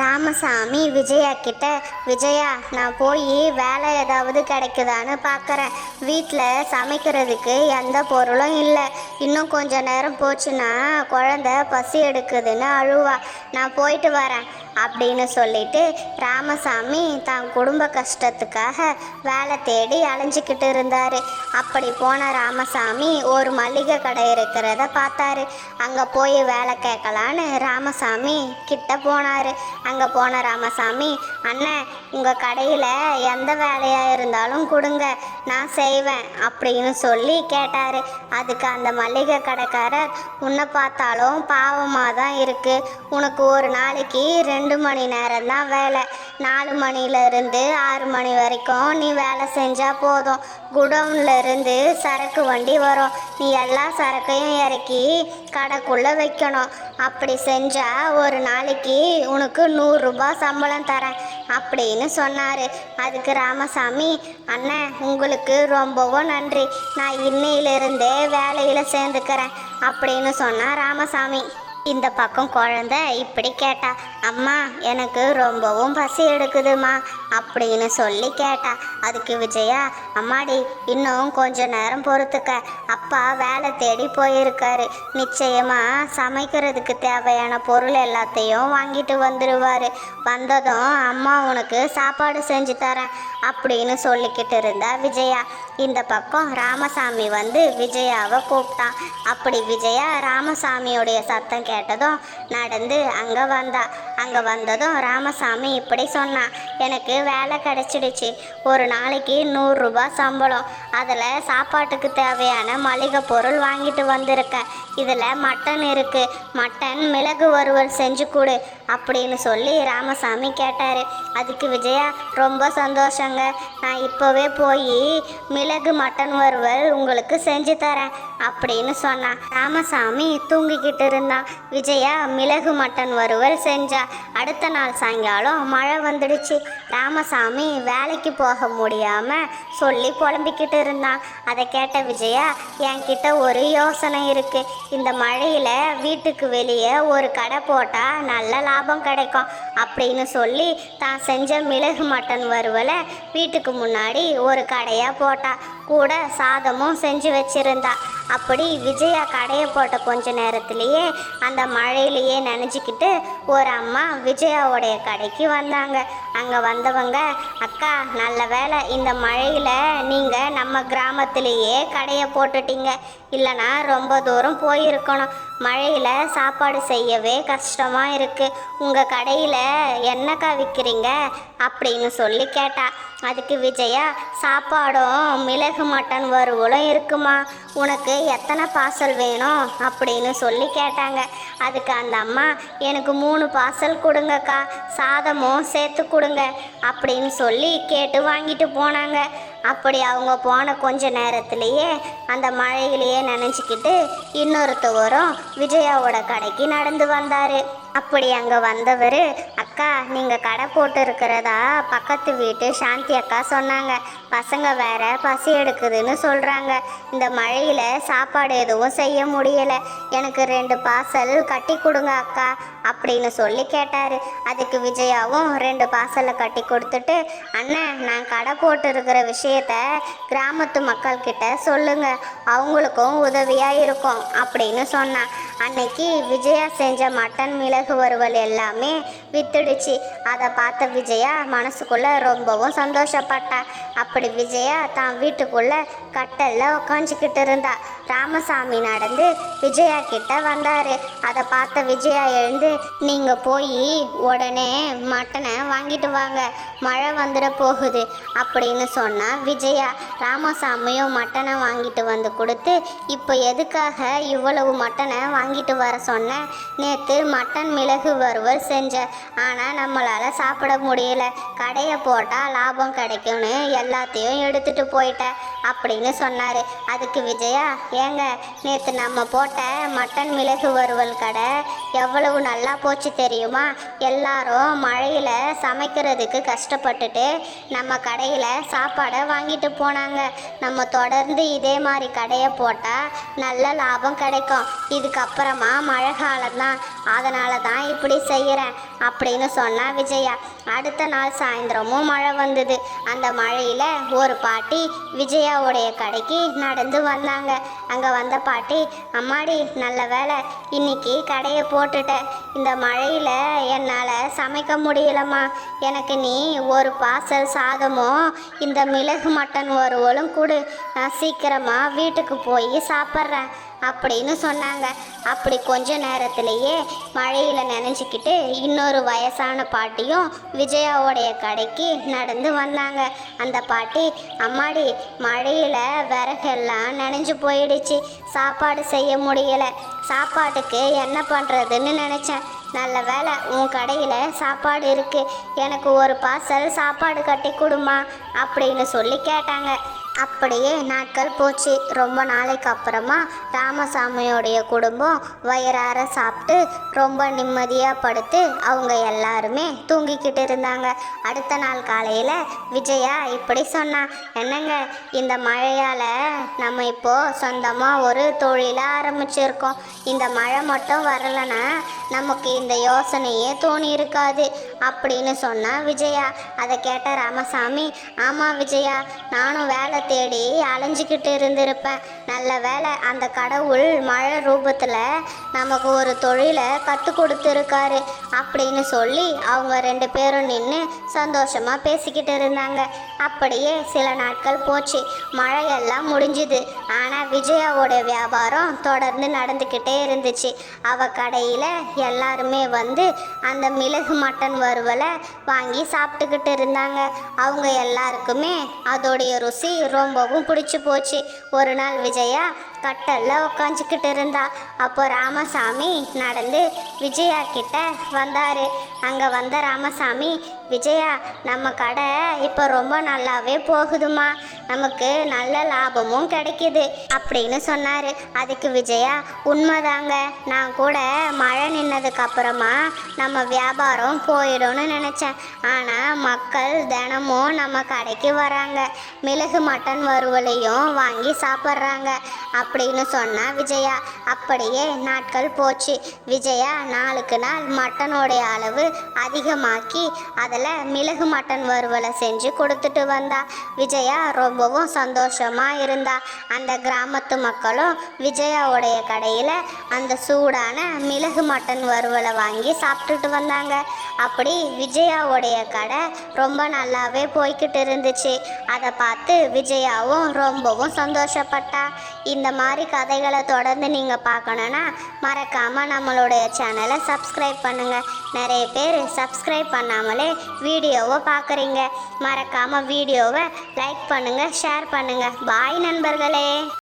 ராமசாமி விஜயா கிட்ட விஜயா நான் போய் வேலை ஏதாவது கிடைக்குதான்னு பார்க்குறேன் வீட்டில் சமைக்கிறதுக்கு எந்த பொருளும் இல்லை. இன்னும் கொஞ்சம் நேரம் போச்சுன்னா குழந்த பசி எடுக்குதுன்னு அழுவா. நான் போயிட்டு வரேன். அப்படின்னு சொல்லிட்டு ராமசாமி தான் குடும்ப கஷ்டத்துக்காக வேலை தேடி அலைஞ்சிக்கிட்டு இருந்தார். அப்படி போன ராமசாமி ஒரு மளிகை கடை இருக்கிறத பார்த்தாரு. அங்கே போய் வேலை கேட்கலான்னு ராமசாமி கிட்ட போனார். அங்கே போன ராமசாமி அண்ணன் உங்கள் கடையில் எந்த வேலையாக இருந்தாலும் கொடுங்க நான் செய்வேன் அப்படின்னு சொல்லி கேட்டார். அதுக்கு அந்த மளிகை கடைக்காரர் உன்னை பார்த்தாலும் பாவமாக தான் இருக்குது உனக்கு ஒரு நாளைக்கு ரெண்டு ரெண்டு மணி நேரம் தான் வேலை. நாலு மணிலிருந்து ஆறு மணி வரைக்கும் நீ வேலை செஞ்சால் போதும். குடவுன்ல இருந்து சரக்கு வண்டி வரும். நீ எல்லா சரக்கையும் இறக்கி கடைக்குள்ளே வைக்கணும். அப்படி செஞ்சால் ஒரு நாளைக்கு உனக்கு நூறுரூபா சம்பளம் தரேன் அப்படின்னு சொன்னார். அதுக்கு ராமசாமி அண்ணன் உங்களுக்கு ரொம்பவும் நன்றி. நான் இன்னையிலிருந்தே வேலையில் சேர்ந்துக்கிறேன் அப்படின்னு சொன்னார் ராமசாமி. இந்த பக்கம் குழந்த இப்படி கேட்டா அம்மா எனக்கு ரொம்பவும் பசி எடுக்குதுமா அப்படின்னு சொல்லி கேட்டா. அதுக்கு விஜயா அம்மாடி இன்னும் கொஞ்ச நேரம் பொறுத்துக்க. அப்பா வேலை தேடி போயிருக்காரு. நிச்சயமா சமைக்கிறதுக்கு தேவையான பொருள் எல்லாத்தையும் வாங்கிட்டு வந்துடுவாரு வந்ததும் அம்மா உனக்கு சாப்பாடு செஞ்சு தரேன் அப்படின்னு சொல்லிக்கிட்டு இருந்தா விஜயா. இந்த பக்கம் ராமசாமி வந்து விஜயாவை கூப்பிட்டான். அப்படி விஜயா ராமசாமியுடைய சத்தம் கேட்டதும் நடந்து அங்கே வந்தா. அங்கே வந்ததும் ராமசாமி இப்படி சொன்னான். எனக்கு வேலை கிடச்சிடுச்சு. ஒரு நாளைக்கு நூறுரூபா சம்பளம். அதில் சாப்பாட்டுக்கு தேவையான மளிகை பொருள் வாங்கிட்டு வந்திருக்கேன் இதில் மட்டன் இருக்குது மட்டன் மிளகு வறுவல் செஞ்சு கொடு. அப்படின்னு சொல்லி ராமசாமி கேட்டார். அதுக்கு விஜயா ரொம்ப சந்தோஷங்க. நான் இப்போவே போய் மிளகு மட்டன் வறுவல் உங்களுக்கு செஞ்சு தரேன் அப்படின்னு சொன்னான் ராமசாமி தூங்கிக்கிட்டு இருந்தான் விஜயா மிளகு மட்டன் வறுவல் செஞ்சா. அடுத்த நாள் சாயங்காலம் மழை வந்துடுச்சு. ராமசாமி வேலைக்கு போக முடியாமல் சொல்லி புலம்பிக்கிட்டு இருந்தான் அதை கேட்ட விஜயா என்கிட்ட ஒரு யோசனை இருக்குது இந்த மழையில் வீட்டுக்கு வெளியே ஒரு கடை போட்டால் நல்ல லாபம் கிடைக்கும் அப்படின்னு சொல்லி தான் செஞ்ச மிளகு மட்டன் வறுவலை வீட்டுக்கு முன்னாடி ஒரு கடையாக போட்டா. கூட சாதமும் செஞ்சு வச்சிருந்தா. அப்படி விஜயா கடையை போட்ட கொஞ்ச நேரத்திலேயே அந்த மழையிலேயே நினச்சிக்கிட்டு ஒரு அம்மா விஜயாவுடைய கடைக்கு வந்தாங்க. அங்கே வந்தவங்க அக்கா நல்ல வேலை இந்த மழையில் நீங்கள் நம்ம கிராமத்திலேயே கடையை போட்டுட்டீங்க. இல்லைனா ரொம்ப தூரம் போயிருக்கணும். மழையில் சாப்பாடு செய்யவே கஷ்டமாக இருக்குது உங்கள் கடையில் என்னக்கா விற்கிறீங்க அப்படின்னு சொல்லி கேட்டா அதுக்கு விஜயா சாப்பாடும் மிளகு மட்டன் வறுவலும் இருக்குமா? உனக்கு எத்தனை பார்சல் வேணும்? அப்படின்னு சொல்லி கேட்டாங்க. அதுக்கு அந்த அம்மா எனக்கு மூணு பார்சல் கொடுங்கக்கா சாதமும் சேர்த்து கொடுங்க அப்படின்னு சொல்லி கேட்டு வாங்கிட்டு போனாங்க. அப்படி அவங்க போன கொஞ்ச நேரத்திலேயே அந்த மழையிலேயே நினச்சிக்கிட்டு இன்னொருத்தவரும் விஜயாவோட கடைக்கு நடந்து வந்தார். அப்படி அங்கே வந்தவர் அக்கா நீங்கள் கடை போட்டு இருக்கிறதா பக்கத்து வீட்டு சாந்தி அக்கா சொன்னாங்க. பசங்க வேற பசி எடுக்குதுன்னு சொல்கிறாங்க இந்த மழையில் சாப்பாடு எதுவும் செய்ய முடியலை. எனக்கு ரெண்டு பார்சல் கட்டி கொடுங்க அக்கா அப்படின்னு சொல்லி கேட்டார். அதுக்கு விஜயாவும் ரெண்டு பார்சலை கட்டி கொடுத்துட்டு அண்ணன் நான் கடை போட்டு இருக்கிற விஷயத்த கிராமத்து மக்கள்கிட்ட சொல்லுங்கள் அவங்களுக்கும் உதவியாக இருக்கும் அப்படின்னு சொன்னான். அன்னைக்கு விஜயா செஞ்ச மட்டன் மிளகு வறுவல் எல்லாமே வித்துடுச்சு. அதை பார்த்த விஜயா மனசுக்குள்ளே ரொம்பவும் சந்தோஷப்பட்டா. அப்படி விஜயா தான் வீட்டுக்குள்ள கட்டலில் உக்காஞ்சிக்கிட்டு இருந்தா. ராமசாமி நடந்து விஜயா கிட்ட வந்தார். அதை பார்த்த விஜயா எழுந்து நீங்கள் போய் உடனே மட்டனை வாங்கிட்டு வாங்க. மழை வந்துட போகுது. அப்படின்னு சொன்னால் விஜயா. ராமசாமியும் மட்டனை வாங்கிட்டு வந்து கொடுத்து இப்போ எதுக்காக இவ்வளவு மட்டனை வாங்கி வாங்கிட்டு வர சொன்னேன் நேற்று மட்டன் மிளகு வறுவல் செஞ்சேன் ஆனால் நம்மளால் சாப்பிட முடியல. கடையை போட்டால் லாபம் கிடைக்கும்னு எல்லாத்தையும் எடுத்துட்டு போயிட்டேன் அப்படின்னு சொன்னார். அதுக்கு விஜயா ஏங்க நேற்று நம்ம போட்ட மட்டன் மிளகு வறுவல் கடை எவ்வளவு நல்லா போச்சு தெரியுமா? எல்லாரும் மழையில் சமைக்கிறதுக்கு கஷ்டப்பட்டுட்டு நம்ம கடையில் சாப்பாடை வாங்கிட்டு போனாங்க. நம்ம தொடர்ந்து இதே மாதிரி கடையை போட்டால் நல்ல லாபம் கிடைக்கும். இதுக்கப்புறம் அப்புறமா மழை காலம் தான் அதனால தான் இப்படி செய்கிறேன் அப்படின்னு சொன்னா விஜயா. அடுத்த நாள் சாயந்தரமும் மழை வந்தது. அந்த மழையில் ஒரு பாட்டி விஜயாவுடைய கடைக்கு நடந்து வந்தாங்க. அங்கே வந்த பாட்டி அம்மாடி நல்ல வேலை இன்னைக்கு கடையை போட்டுட்டேன் இந்த மழையில் என்னால் சமைக்க முடியலம்மா. எனக்கு நீ ஒரு பார்சல் சாதமும் இந்த மிளகு மட்டன் வறுவலும் கொடு. நான் சீக்கிரமாக வீட்டுக்கு போய் சாப்பிட்றேன். அப்படின்னு சொன்னாங்க. அப்படி கொஞ்ச நேரத்திலேயே மழையில் நனைஞ்சிக்கிட்டு இன்னொரு வயசான பாட்டியும் விஜயாவோடைய கடைக்கு நடந்து வந்தாங்க. அந்த பாட்டி அம்மாடி மழையில் விறகெல்லாம் நனைஞ்சு போயிடுச்சு. சாப்பாடு செய்ய முடியலை. சாப்பாட்டுக்கு என்ன பண்ணுறதுன்னு நினச்சேன். நல்ல வேலை உன் கடையில் சாப்பாடு இருக்குது எனக்கு ஒரு பார்சல் சாப்பாடு கட்டி கொடுமா? அப்படின்னு சொல்லி கேட்டாங்க. அப்படியே நாட்கள் போச்சு. ரொம்ப நாளைக்கு அப்புறமா ராமசாமியோடைய குடும்பம் வயிறார சாப்பிட்டு ரொம்ப நிம்மதியாக படுத்து அவங்க எல்லாருமே தூங்கிக்கிட்டு இருந்தாங்க. அடுத்த நாள் காலையில் விஜயா இப்படி சொன்னான் என்னங்க இந்த மழையால் நம்ம இப்போது சொந்தமாக ஒரு தொழிலை ஆரம்பிச்சிருக்கோம். இந்த மழை மட்டும் வரலைன்னா நமக்கு இந்த யோசனையே தோணி இருக்காது அப்படின்னு சொன்னா விஜயா. அதை கேட்ட ராமசாமி ஆமாம் விஜயா நானும் வேலை தேடி அலைஞ்சிக்கிட்டு இருந்திருப்பேன் நல்ல வேலை அந்த கடவுள் மழை ரூபத்தில் நமக்கு ஒரு தொழிலை கற்றுக் கொடுத்துருக்காரு. அப்படின்னு சொல்லி அவங்க ரெண்டு பேரும் நின்று சந்தோஷமாக பேசிக்கிட்டு இருந்தாங்க. அப்படியே சில நாட்கள் போச்சு. மழையெல்லாம் முடிஞ்சுது. ஆனால் விஜயாவோட வியாபாரம் தொடர்ந்து நடந்துக்கிட்டே இருந்துச்சு. அவ கடையில் எல்லாருமே வந்து அந்த மிளகு மட்டன் வறுவலை வாங்கி சாப்பிட்டுக்கிட்டு இருந்தாங்க. அவங்க எல்லாருக்குமே அதோடைய ருசி ரொம்பவும் பிடிச்சி போச்சு. ஒரு நாள் விஜயா கட்டல்ல உக்காஞ்சிக்கிட்டு இருந்தா. அப்போ ராமசாமி நடந்து விஜயா கிட்ட வந்தாரு. அங்கே வந்த ராமசாமி விஜயா நம்ம கடை இப்போ ரொம்ப நல்லாவே போகுதுமா நமக்கு நல்ல லாபமும் கிடைக்குது அப்படின்னு சொன்னார். அதுக்கு விஜயா உண்மைதாங்க. நான் கூட மழை நின்னதுக்கு அப்புறமா நம்ம வியாபாரம் போயிடும்னு நினச்சேன். ஆனால் மக்கள் தினமும் நம்ம கடைக்கு வராங்க. மிளகு மட்டன் வறுவலையும் வாங்கி சாப்பிட்றாங்க அப்படின்னு சொன்னா விஜயா. அப்படியே நாட்கள் போச்சு. விஜயா நாளுக்கு நாள் மட்டன் மட்டனோடைய அளவு அதிகமாக்கி அதில் மிளகு மட்டன் வறுவலை செஞ்சு கொடுத்துட்டு வந்தா. விஜயா ரொம்பவும் சந்தோஷமாக இருந்தா. அந்த கிராமத்து மக்களும் விஜயாவுடைய கடையில் அந்த சூடான மிளகு மட்டன் வறுவலை வாங்கி சாப்பிட்டுட்டு வந்தாங்க. அப்படி விஜயாவுடைய கடை ரொம்ப நல்லாவே போய்கிட்டு இருந்துச்சு. அதை பார்த்து விஜயாவும் ரொம்பவும் சந்தோஷப்பட்டா. இந்த மாதிரி கதைகளை தொடர்ந்து நீங்கள் பார்க்கணுன்னா மறக்காமல் நம்மளுடைய சேனலை சப்ஸ்கிரைப் பண்ணுங்கள் நிறைய பேர் சப்ஸ்கிரைப் பண்ணாமலே வீடியோவை பார்க்குறீங்க. மறக்காமல் வீடியோவை லைக் பண்ணுங்கள் ஷேர் பண்ணுங்கள் பாய் நண்பர்களே.